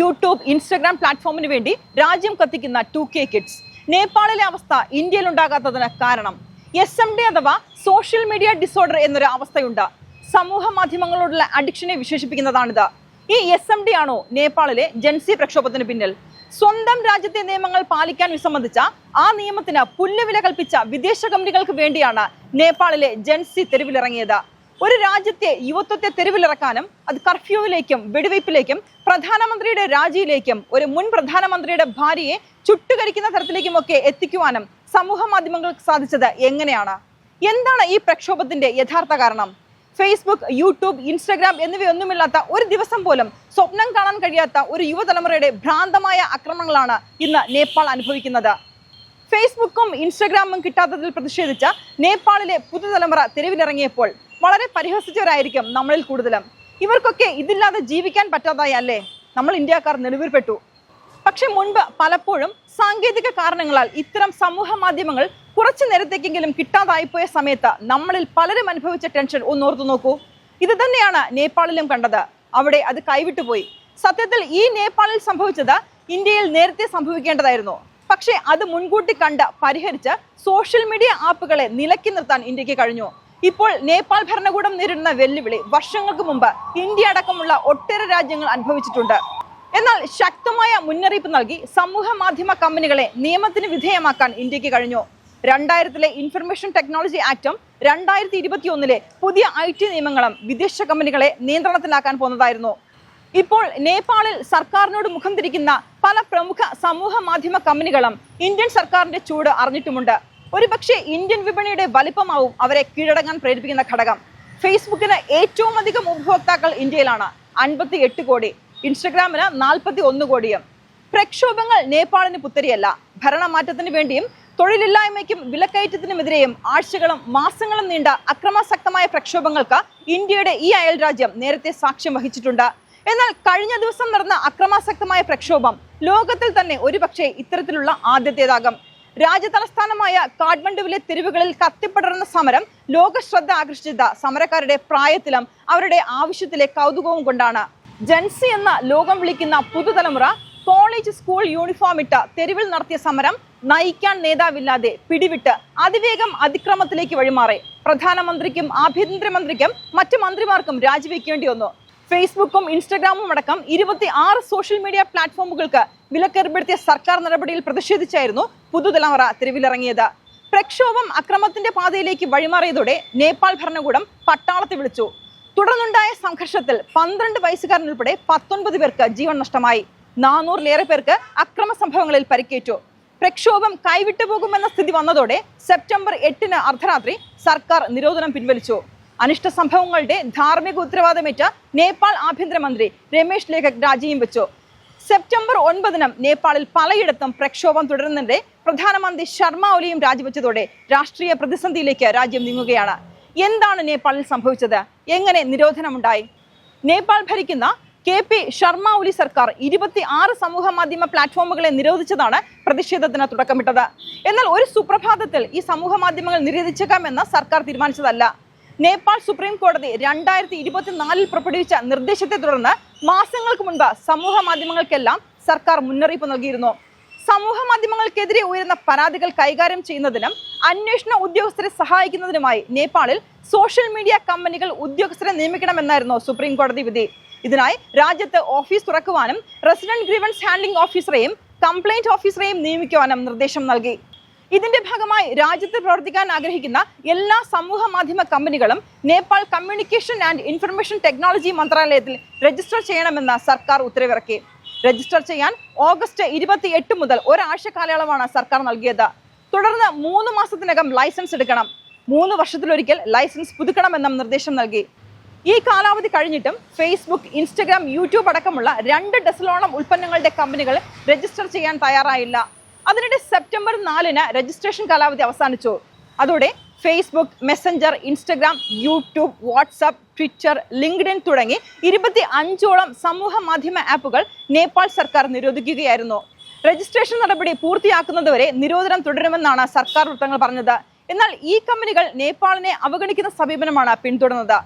YouTube Instagram പ്ലാറ്റ്ഫോമിന് വേണ്ടി രാജ്യം കത്തിക്കുന്ന ടു കെ കിഡ്സ് നേപ്പാളിലെ അവസ്ഥ ഇന്ത്യയിൽ ഉണ്ടാകാത്തതിന് കാരണം എസ് എം ഡി അഥവാ സോഷ്യൽ മീഡിയ ഡിസോർഡർ എന്നൊരു അവസ്ഥയുണ്ട്. സമൂഹ മാധ്യമങ്ങളോടുള്ള അഡിക്ഷനെ വിശേഷിപ്പിക്കുന്നതാണിത്. ഈ എസ് എം ഡി ആണോ നേപ്പാളിലെ ജൻസി പ്രക്ഷോഭത്തിന് പിന്നിൽ? സ്വന്തം രാജ്യത്തെ നിയമങ്ങൾ പാലിക്കാൻ വിസമ്മതിച്ച ആ നിയമത്തിന് പുല്ലുവില കൽപ്പിച്ച വിദേശ കമ്പനികൾക്ക് വേണ്ടിയാണ് നേപ്പാളിലെ ജൻസി തെരുവിലിറങ്ങിയത്. ഒരു രാജ്യത്തെ യുവത്വത്തെ തെരുവിലിറക്കാനും അത് കർഫ്യൂവിലേക്കും വെടിവയ്പ്പിലേക്കും പ്രധാനമന്ത്രിയുടെ രാജിയിലേക്കും ഒരു മുൻ പ്രധാനമന്ത്രിയുടെ ഭാര്യയെ ചുട്ടുകരിക്കുന്ന തരത്തിലേക്കുമൊക്കെ എത്തിക്കുവാനും സമൂഹ മാധ്യമങ്ങൾക്ക് സാധിച്ചത് എങ്ങനെയാണ്? എന്താണ് ഈ പ്രക്ഷോഭത്തിന്റെ യഥാർത്ഥ കാരണം? ഫേസ്ബുക്ക് യൂട്യൂബ് ഇൻസ്റ്റഗ്രാം എന്നിവയൊന്നുമില്ലാത്ത ഒരു ദിവസം പോലും സ്വപ്നം കാണാൻ കഴിയാത്ത ഒരു യുവതലമുറയുടെ ഭ്രാന്തമായ ആക്രമണങ്ങളാണ് ഇന്ന് നേപ്പാൾ അനുഭവിക്കുന്നത്. ഫേസ്ബുക്കും ഇൻസ്റ്റഗ്രാമും കിട്ടാത്തതിൽ പ്രതിഷേധിച്ച നേപ്പാളിലെ പുതുതലമുറ തെരുവിലിറങ്ങിയപ്പോൾ വളരെ പരിഹസിച്ചവരായിരിക്കും നമ്മളിൽ കൂടുതലും. ഇവർക്കൊക്കെ ഇതില്ലാതെ ജീവിക്കാൻ പറ്റാതായി അല്ലേ? നമ്മൾ ഇന്ത്യക്കാർ നിലവിൽപ്പെട്ടു. പക്ഷെ മുൻപ് പലപ്പോഴും സാങ്കേതിക കാരണങ്ങളാൽ ഇത്തരം സമൂഹ മാധ്യമങ്ങൾ കുറച്ചു നേരത്തേക്കെങ്കിലും കിട്ടാതായിപ്പോയ സമയത്ത് നമ്മളിൽ പലരും അനുഭവിച്ച ടെൻഷൻ ഒന്ന് ഓർത്തു നോക്കൂ. ഇത് തന്നെയാണ് നേപ്പാളിലും കണ്ടത്. അവിടെ അത് കൈവിട്ടുപോയി സത്യത്തിൽ ഈ നേപ്പാളിൽ സംഭവിച്ചത് ഇന്ത്യയിൽ നേരത്തെ സംഭവിക്കേണ്ടതായിരുന്നു. പക്ഷേ അത് മുൻകൂട്ടി കണ്ട് പരിഹരിച്ച് സോഷ്യൽ മീഡിയ ആപ്പുകളെ നിലക്കി നിർത്താൻ ഇന്ത്യയ്ക്ക് കഴിഞ്ഞു. ഇപ്പോൾ നേപ്പാൾ ഭരണകൂടം നേരിടുന്ന വെല്ലുവിളി വർഷങ്ങൾക്ക് മുമ്പ് ഇന്ത്യ അടക്കമുള്ള ഒട്ടേറെ രാജ്യങ്ങൾ അനുഭവിച്ചിട്ടുണ്ട്. എന്നാൽ ശക്തമായ മുന്നറിയിപ്പ് നൽകി സമൂഹ മാധ്യമ കമ്പനികളെ നിയമത്തിന് വിധേയമാക്കാൻ ഇന്ത്യയ്ക്ക് കഴിഞ്ഞു. രണ്ടായിരത്തിലെ ഇൻഫർമേഷൻ ടെക്നോളജി ആക്ടും രണ്ടായിരത്തി ഇരുപത്തി ഒന്നിലെ പുതിയ ഐ ടി നിയമങ്ങളും വിദേശ കമ്പനികളെ നിയന്ത്രണത്തിലാക്കാൻ പോന്നതായിരുന്നു. ഇപ്പോൾ നേപ്പാളിൽ സർക്കാരിനോട് മുഖം തിരിക്കുന്ന പല പ്രമുഖ സമൂഹ മാധ്യമ കമ്പനികളും ഇന്ത്യൻ സർക്കാരിന്റെ ചൂട് അറിഞ്ഞിട്ടുമുണ്ട്. ഒരുപക്ഷെ ഇന്ത്യൻ വിപണിയുടെ വലിപ്പമാവും അവരെ കീഴടങ്ങാൻ പ്രേരിപ്പിക്കുന്ന ഘടകം. ഫേസ്ബുക്കിന് ഏറ്റവും അധികം ഉപഭോക്താക്കൾ ഇന്ത്യയിലാണ്. അൻപത്തി എട്ട് കോടി. ഇൻസ്റ്റഗ്രാമിന് നാൽപ്പത്തി ഒന്ന് കോടിയും. പ്രക്ഷോഭങ്ങൾ നേപ്പാളിന് പുത്തരിയല്ല. ഭരണമാറ്റത്തിന് വേണ്ടിയും തൊഴിലില്ലായ്മയ്ക്കും വിലക്കയറ്റത്തിനുമെതിരെയും ആഴ്ചകളും മാസങ്ങളും നീണ്ട അക്രമാസക്തമായ പ്രക്ഷോഭങ്ങൾക്ക് ഇന്ത്യയുടെ ഈ അയൽ രാജ്യം നേരത്തെ സാക്ഷ്യം വഹിച്ചിട്ടുണ്ട്. എന്നാൽ കഴിഞ്ഞ ദിവസം നടന്ന അക്രമാസക്തമായ പ്രക്ഷോഭം ലോകത്തിൽ തന്നെ ഒരുപക്ഷെ ഇത്തരത്തിലുള്ള ആദ്യത്തേതാകും. രാജ്യതലസ്ഥാനമായ കാഠ്മണ്ഡുവിലെ തെരുവുകളിൽ കത്തിപ്പടർന്ന സമരം ലോകശ്രദ്ധ ആകർഷിച്ചത് സമരക്കാരുടെ പ്രായത്തിലും അവരുടെ ആവശ്യത്തിലെ കൗതുകവും കൊണ്ടാണ്. ജൻസി എന്ന ലോകം വിളിക്കുന്ന പുതുതലമുറ കോളേജ് സ്കൂൾ യൂണിഫോം ഇട്ട് തെരുവിൽ നടത്തിയ സമരം നയിക്കാൻ നേതാവില്ലാതെ പിടിവിട്ട് അതിവേഗം അതിക്രമത്തിലേക്ക് വഴിമാറി. പ്രധാനമന്ത്രിക്കും ആഭ്യന്തരമന്ത്രിക്കും മറ്റു മന്ത്രിമാർക്കും രാജിവെക്കേണ്ടി വന്നു. ഫേസ്ബുക്കും ഇൻസ്റ്റഗ്രാമും അടക്കം ഇരുപത്തി ആറ് സോഷ്യൽ മീഡിയ പ്ലാറ്റ്ഫോമുകൾക്ക് വിലക്കേർപ്പെടുത്തിയ സർക്കാർ നടപടിയിൽ പ്രതിഷേധിച്ചായിരുന്നു പുതുതലമുറ തെരുവിലിറങ്ങിയത്. പ്രക്ഷോഭം അക്രമത്തിന്റെ പാതയിലേക്ക് വഴിമാറിയതോടെ നേപ്പാൾ ഭരണകൂടം പട്ടാളത്തെ വിളിച്ചു. തുടർന്നുണ്ടായ സംഘർഷത്തിൽ പന്ത്രണ്ട് വയസ്സുകാരൻ ഉൾപ്പെടെ പത്തൊൻപത് പേർക്ക് ജീവൻ നഷ്ടമായി. നാനൂറിലേറെ പേർക്ക് അക്രമ സംഭവങ്ങളിൽ പരിക്കേറ്റു. പ്രക്ഷോഭം കൈവിട്ടു പോകുമെന്ന സ്ഥിതി വന്നതോടെ സെപ്റ്റംബർ എട്ടിന് അർദ്ധരാത്രി സർക്കാർ നിരോധനം പിൻവലിച്ചു. അനിഷ്ട സംഭവങ്ങളുടെ ധാർമ്മിക ഉത്തരവാദമേറ്റ നേപ്പാൾ ആഭ്യന്തരമന്ത്രി രമേശ് ലേഖക് രാജിയും വെച്ചു. സെപ്റ്റംബർ ഒൻപതിനും നേപ്പാളിൽ പലയിടത്തും പ്രക്ഷോഭം തുടരുന്നുണ്ട്. പ്രധാനമന്ത്രി ശർമ്മ ഒലിയും രാജിവെച്ചതോടെ രാഷ്ട്രീയ പ്രതിസന്ധിയിലേക്ക് രാജ്യം നീങ്ങുകയാണ്. എന്താണ് നേപ്പാളിൽ സംഭവിച്ചത്? എങ്ങനെ നിരോധനമുണ്ടായി? നേപ്പാൾ ഭരിക്കുന്ന കെ പി ശർമ്മ ഒലി സർക്കാർ ഇരുപത്തി ആറ് സമൂഹ മാധ്യമ പ്ലാറ്റ്ഫോമുകളെ നിരോധിച്ചതാണ് പ്രതിഷേധത്തിന് തുടക്കമിട്ടത്. എന്നാൽ ഒരു സുപ്രഭാതത്തിൽ ഈ സമൂഹ മാധ്യമങ്ങൾ നിരോധിച്ചേക്കാമെന്ന് സർക്കാർ തീരുമാനിച്ചതല്ല. നേപ്പാൾ സുപ്രീം കോടതി രണ്ടായിരത്തി ഇരുപത്തിനാലിൽ പുറപ്പെടുവിച്ച നിർദ്ദേശത്തെ തുടർന്ന് മാസങ്ങൾക്ക് മുൻപ് സമൂഹ മാധ്യമങ്ങൾക്കെല്ലാം സർക്കാർ മുന്നറിയിപ്പ് നൽകിയിരുന്നു. സമൂഹ മാധ്യമങ്ങൾക്കെതിരെ ഉയരുന്ന പരാതികൾ കൈകാര്യം ചെയ്യുന്നതിനും അന്വേഷണ ഉദ്യോഗസ്ഥരെ സഹായിക്കുന്നതിനുമായി നേപ്പാളിൽ സോഷ്യൽ മീഡിയ കമ്പനികൾ ഉദ്യോഗസ്ഥരെ നിയമിക്കണമെന്നായിരുന്നു സുപ്രീം കോടതി വിധി. ഇതിനായി രാജ്യത്ത് ഓഫീസ് തുറക്കുവാനും റെസിഡന്റ് ഗ്രീവൻസ് ഹാൻഡ്ലിംഗ് ഓഫീസറെയും കംപ്ലൈന്റ് ഓഫീസറെയും നിയമിക്കുവാനും നിർദ്ദേശം നൽകി. ഇതിന്റെ ഭാഗമായി രാജ്യത്ത് പ്രവർത്തിക്കാൻ ആഗ്രഹിക്കുന്ന എല്ലാ സമൂഹ മാധ്യമ കമ്പനികളും Nepal communication and information technology മന്ത്രാലയത്തിൽ register ചെയ്യണമെന്ന് സർക്കാർ ഉത്തരവിറക്കി. രജിസ്റ്റർ ചെയ്യാൻ ഓഗസ്റ്റ് ഇരുപത്തി എട്ട് മുതൽ ഒരാഴ്ച കാലയളവാണ് സർക്കാർ നൽകിയത്. തുടർന്ന് മൂന്ന് മാസത്തിനകം ലൈസൻസ് എടുക്കണം. മൂന്ന് വർഷത്തിലൊരിക്കൽ ലൈസൻസ് പുതുക്കണമെന്നും നിർദ്ദേശം നൽകി. ഈ കാലാവധി കഴിഞ്ഞിട്ടും ഫേസ്ബുക്ക് ഇൻസ്റ്റഗ്രാം യൂട്യൂബ് അടക്കമുള്ള രണ്ട് ഡസലോളം ഉൽപ്പന്നങ്ങളുടെ കമ്പനികൾ രജിസ്റ്റർ ചെയ്യാൻ തയ്യാറായില്ല. അതിനിടെ സെപ്റ്റംബർ നാലിന് രജിസ്ട്രേഷൻ കാലാവധി അവസാനിച്ചു. അതോടെ Facebook Messenger Instagram YouTube WhatsApp Twitter LinkedIn തുടങ്ങി ഇരുപത്തി അഞ്ചോളം സമൂഹ മാധ്യമ ആപ്പുകൾ നേപ്പാൾ സർക്കാർ നിരോധിക്കുകയായിരുന്നു. രജിസ്ട്രേഷൻ നടപടി പൂർത്തിയാക്കുന്നതുവരെ നിരോധനം തുടരുമെന്നാണ് സർക്കാർ വൃത്തങ്ങൾ പറഞ്ഞത്. എന്നാൽ ഈ കമ്പനികൾ നേപ്പാളിനെ അവഗണിക്കുന്ന സമീപനമാണ് പിന്തുടർന്നത്.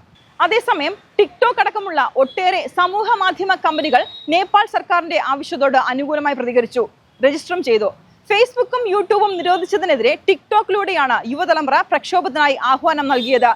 അതേസമയം ടിക്ടോക്ക് അടക്കമുള്ള ഒട്ടേറെ സമൂഹ മാധ്യമ കമ്പനികൾ നേപ്പാൾ സർക്കാരിന്റെ ആവശ്യത്തോട് അനുകൂലമായി പ്രതികരിച്ചു. രജിസ്റ്ററും ചെയ്തു. ഫേസ്ബുക്കും യൂട്യൂബും നിരോധിച്ചതിനെതിരെ ടിക്ടോക്കിലൂടെയാണ് യുവതലമുറ പ്രക്ഷോഭത്തിനായി ആഹ്വാനം നൽകിയത്.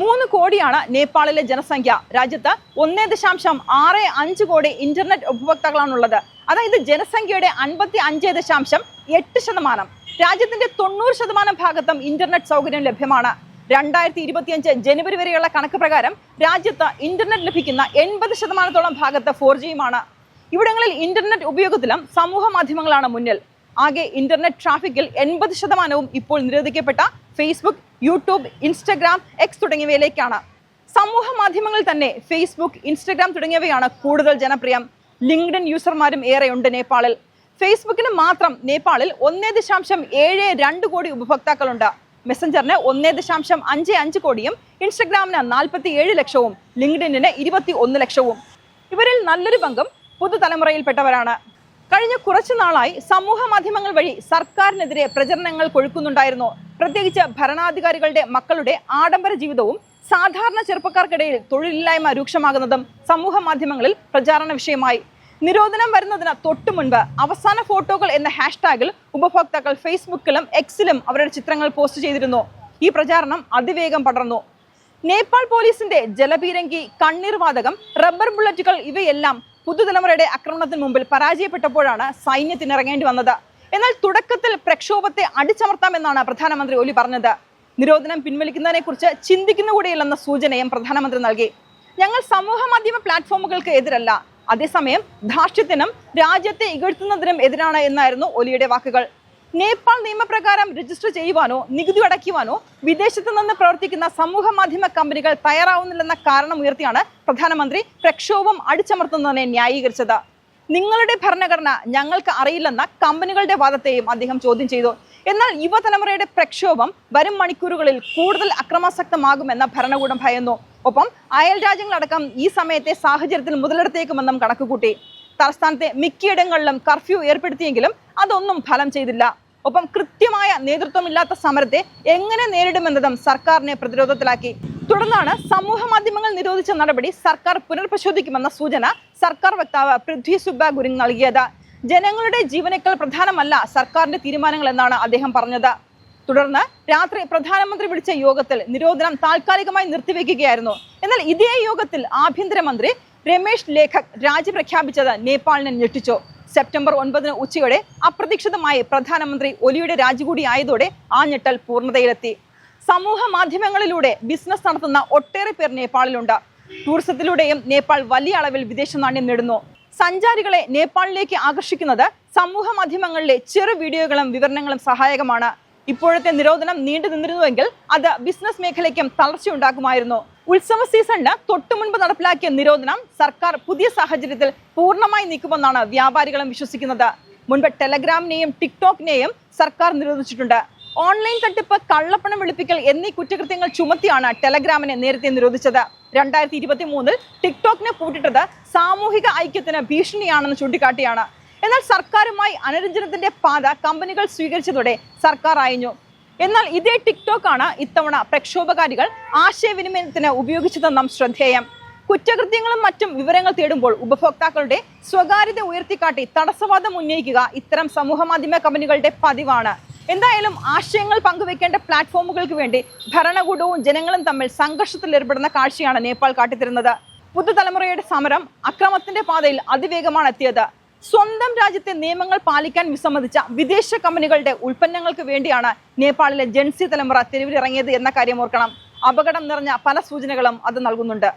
മൂന്ന് കോടിയാണ് നേപ്പാളിലെ ജനസംഖ്യ. രാജ്യത്ത് ഒന്നേ ദശാംശം ആറ് അഞ്ച് കോടി ഇന്റർനെറ്റ് ഉപഭോക്താക്കളാണുള്ളത്. അതായത് ജനസംഖ്യയുടെ അൻപത്തി അഞ്ച് ദശാംശം എട്ട് ശതമാനം. രാജ്യത്തിന്റെ തൊണ്ണൂറ് ശതമാനം ഭാഗത്തും ഇന്റർനെറ്റ് സൗകര്യം ലഭ്യമാണ്. രണ്ടായിരത്തി ഇരുപത്തിയഞ്ച് ജനുവരി വരെയുള്ള കണക്ക് പ്രകാരം രാജ്യത്ത് ഇന്റർനെറ്റ് ലഭിക്കുന്ന എൺപത് ശതമാനത്തോളം ഭാഗത്ത് ഫോർ ജിയുമാണ്. ഇവിടങ്ങളിൽ ഇന്റർനെറ്റ് ഉപയോഗത്തിലും സമൂഹ മാധ്യമങ്ങളാണ് മുന്നിൽ. ആകെ ഇന്റർനെറ്റ് ട്രാഫിക്കിൽ എൺപത് ശതമാനവും ഇപ്പോൾ നിരോധിക്കപ്പെട്ട ഫേസ്ബുക്ക് യൂട്യൂബ് ഇൻസ്റ്റഗ്രാം എക്സ് തുടങ്ങിയവയിലേക്കാണ്. സമൂഹ മാധ്യമങ്ങൾ തന്നെ ഫേസ്ബുക്ക് ഇൻസ്റ്റഗ്രാം തുടങ്ങിയവയാണ് കൂടുതൽ ജനപ്രിയം. ലിങ്ക്ഡിൻ യൂസർമാരും ഏറെയുണ്ട് നേപ്പാളിൽ. ഫേസ്ബുക്കിന് മാത്രം നേപ്പാളിൽ ഒന്നേ ദശാംശം ഏഴ് രണ്ട് കോടി ഉപഭോക്താക്കളുണ്ട്. മെസ്സഞ്ചറിന് ഒന്നേ ദശാംശം അഞ്ച് അഞ്ച് കോടിയും ഇൻസ്റ്റഗ്രാമിന് നാൽപ്പത്തി ഏഴ് ലക്ഷവും ലിങ്ക്ഡിന് ഇരുപത്തി ഒന്ന് ലക്ഷവും. ഇവരിൽ നല്ലൊരു പങ്കും പുതുതലമുറയിൽപ്പെട്ടവരാണ്. കഴിഞ്ഞ കുറച്ചു നാളായി സമൂഹ മാധ്യമങ്ങൾ വഴി സർക്കാരിനെതിരെ പ്രചരണങ്ങൾ കൊഴുക്കുന്നുണ്ടായിരുന്നു. പ്രത്യേകിച്ച് ഭരണാധികാരികളുടെ മക്കളുടെ ആഡംബര ജീവിതവും സാധാരണ ചെറുപ്പക്കാർക്കിടയിൽ തൊഴിലില്ലായ്മ രൂക്ഷമാകുന്നതും സമൂഹ മാധ്യമങ്ങളിൽ പ്രചാരണ വിഷയമായി. നിരോധനം വരുന്നതിന് തൊട്ടു മുൻപ് അവസാന ഫോട്ടോകൾ എന്ന ഹാഷ്ടാഗിൽ ഉപഭോക്താക്കൾ ഫേസ്ബുക്കിലും എക്സിലും അവരുടെ ചിത്രങ്ങൾ പോസ്റ്റ് ചെയ്തിരുന്നു. ഈ പ്രചാരണം അതിവേഗം പടർന്നു. നേപ്പാൾ പോലീസിന്റെ ജലപീരങ്കി കണ്ണീർ വാതകം റബ്ബർ ബുള്ളറ്റുകൾ ഇവയെല്ലാം പുതുതലമുറയുടെ ആക്രമണത്തിന് മുമ്പിൽ പരാജയപ്പെട്ടപ്പോഴാണ് സൈന്യത്തിന് ഇറങ്ങേണ്ടി വന്നത്. എന്നാൽ തുടക്കത്തിൽ പ്രക്ഷോഭത്തെ അടിച്ചമർത്താമെന്നാണ് പ്രധാനമന്ത്രി ഒലി പറഞ്ഞത്. നിരോധനം പിൻവലിക്കുന്നതിനെക്കുറിച്ച് കുറിച്ച് ചിന്തിക്കുന്നുകൂടിയില്ലെന്ന സൂചനയും പ്രധാനമന്ത്രി നൽകി. ഞങ്ങൾ സമൂഹ മാധ്യമ പ്ലാറ്റ്ഫോമുകൾക്ക് എതിരല്ല. അതേസമയം ധാർഷ്ട്യത്തിനും രാജ്യത്തെ ഇകഴ്ത്തുന്നതിനും എതിരാണ് എന്നായിരുന്നു ഒലിയുടെ വാക്കുകൾ. നേപ്പാൾ നിയമപ്രകാരം രജിസ്റ്റർ ചെയ്യുവാനോ നികുതി അടയ്ക്കുവാനോ വിദേശത്ത് നിന്ന് പ്രവർത്തിക്കുന്ന സമൂഹ മാധ്യമ കമ്പനികൾ തയ്യാറാവുന്നില്ലെന്ന കാരണം ഉയർത്തിയാണ് പ്രധാനമന്ത്രി പ്രക്ഷോഭം അടിച്ചമർത്തുന്നതിനെ ന്യായീകരിച്ചത്. നിങ്ങളുടെ ഭരണഘടന ഞങ്ങൾക്ക് അറിയില്ലെന്ന കമ്പനികളുടെ വാദത്തെയും അദ്ദേഹം ചോദ്യം ചെയ്തു. എന്നാൽ യുവതലമുറയുടെ പ്രക്ഷോഭം വരും മണിക്കൂറുകളിൽ കൂടുതൽ അക്രമാസക്തമാകുമെന്ന ഭരണകൂടം ഭയന്നു. ഒപ്പം അയൽ രാജ്യങ്ങളടക്കം ഈ സമയത്തെ സാഹചര്യത്തിൽ മുതലെടുത്തേക്കുമെന്നും കണക്കുകൂട്ടി. തലസ്ഥാനത്തെ മിക്കയിടങ്ങളിലും കർഫ്യൂ ഏർപ്പെടുത്തിയെങ്കിലും അതൊന്നും ഫലം ചെയ്തില്ല. ഒപ്പം കൃത്യമായ നേതൃത്വമില്ലാത്ത സമരത്തെ എങ്ങനെ നേരിടുമെന്നതും സർക്കാരിനെ പ്രതിരോധത്തിലാക്കി. തുടർന്നാണ് സമൂഹ മാധ്യമങ്ങൾ നിരോധിച്ച നടപടി സർക്കാർ പുനർപരിശോധിക്കുമെന്ന സൂചന സർക്കാർ വക്താവ് പൃഥ്വി സുബ്ബ ഗുരു നൽകിയത്. ജനങ്ങളുടെ ജീവനേക്കാൾ പ്രധാനമല്ല സർക്കാരിന്റെ തീരുമാനങ്ങൾ എന്നാണ് അദ്ദേഹം പറഞ്ഞത്. തുടർന്ന് രാത്രി പ്രധാനമന്ത്രി വിളിച്ച യോഗത്തിൽ നിരോധനം താൽക്കാലികമായി നിർത്തിവെക്കുകയായിരുന്നു. എന്നാൽ ഇതേ യോഗത്തിൽ ആഭ്യന്തരമന്ത്രി രമേശ് ലേഖക് രാജി പ്രഖ്യാപിച്ചത് നേപ്പാളിനെ ഞെട്ടിച്ചു. സെപ്റ്റംബർ ഒൻപതിന് ഉച്ചയോടെ അപ്രതീക്ഷിതമായി പ്രധാനമന്ത്രി ഒലിയുടെ രാജി കൂടിയായതോടെ ആ ഞെട്ടൽ പൂർണതയിലെത്തി. സമൂഹ മാധ്യമങ്ങളിലൂടെ ബിസിനസ് നടത്തുന്ന ഒട്ടേറെ പേർ നേപ്പാളിലുണ്ട്. ടൂറിസത്തിലൂടെയും നേപ്പാൾ വലിയ അളവിൽ വിദേശ നാണ്യം നേടുന്നു. സഞ്ചാരികളെ നേപ്പാളിലേക്ക് ആകർഷിക്കുന്നത് സമൂഹ മാധ്യമങ്ങളിലെ ചെറു വീഡിയോകളും വിവരണങ്ങളും സഹായകമാണ്. ഇപ്പോഴത്തെ നിരോധനം നീണ്ടു നിന്നിരുന്നുവെങ്കിൽ അത് ബിസിനസ് മേഖലയ്ക്കും തളർച്ചയുണ്ടാക്കുമായിരുന്നു ഉത്സവ സീസണിന് തൊട്ടു മുൻപ് നടപ്പിലാക്കിയ നിരോധനം സർക്കാർ പുതിയ സാഹചര്യത്തിൽ പൂർണമായി നീക്കുമെന്നാണ് വ്യാപാരികളും വിശ്വസിക്കുന്നത്. മുൻപ് ടെലഗ്രാമിനെയും ടിക്ടോക്കിനെയും സർക്കാർ നിരോധിച്ചിട്ടുണ്ട്. ഓൺലൈൻ തട്ടിപ്പ് കള്ളപ്പണം വെളുപ്പിക്കൽ എന്നീ കുറ്റകൃത്യങ്ങൾ ചുമത്തിയാണ് ടെലഗ്രാമിനെ നേരത്തെ നിരോധിച്ചത്. രണ്ടായിരത്തി ഇരുപത്തി മൂന്നിൽ ടിക്ടോക്കിനെ പൂട്ടിട്ടത് സാമൂഹിക ഐക്യത്തിന് ഭീഷണിയാണെന്ന് ചൂണ്ടിക്കാട്ടിയാണ്. എന്നാൽ സർക്കാരുമായി അനുരഞ്ജനത്തിന്റെ പാത കമ്പനികൾ സ്വീകരിച്ചതോടെ സർക്കാർ അയഞ്ഞു. എന്നാൽ ഇതേ ടിക്ടോക്ക് ആണ് ഇത്തവണ പ്രക്ഷോഭകാരികൾ ആശയവിനിമയത്തിന് ഉപയോഗിച്ചതെന്നും ശ്രദ്ധേയം. കുറ്റകൃത്യങ്ങളും മറ്റും വിവരങ്ങൾ തേടുമ്പോൾ ഉപഭോക്താക്കളുടെ സ്വകാര്യത ഉയർത്തിക്കാട്ടി തടസ്സവാദം ഉന്നയിക്കുക ഇത്തരം സമൂഹമാധ്യമ കമ്പനികളുടെ പതിവാണ്. എന്തായാലും ആശയങ്ങൾ പങ്കുവെക്കേണ്ട പ്ലാറ്റ്ഫോമുകൾക്ക് വേണ്ടി ഭരണകൂടവും ജനങ്ങളും തമ്മിൽ സംഘർഷത്തിൽ ഏർപ്പെടുന്ന കാഴ്ചയാണ് നേപ്പാൾ കാട്ടിത്തരുന്നത്. പുതുതലമുറയുടെ സമരം അക്രമത്തിന്റെ പാതയിൽ അതിവേഗമാണ് എത്തിയത്. സ്വന്തം രാജ്യത്തെ നിയമങ്ങൾ പാലിക്കാൻ വിസമ്മതിച്ച വിദേശ കമ്പനികളുടെ ഉൽപ്പന്നങ്ങൾക്ക് വേണ്ടിയാണ് നേപ്പാളിലെ ജൻസി തലമുറ തെരുവിലിറങ്ങിയത് എന്ന കാര്യം ഓർക്കണം. അപകടം നിറഞ്ഞ പല സൂചനകളും അത് നൽകുന്നുണ്ട്.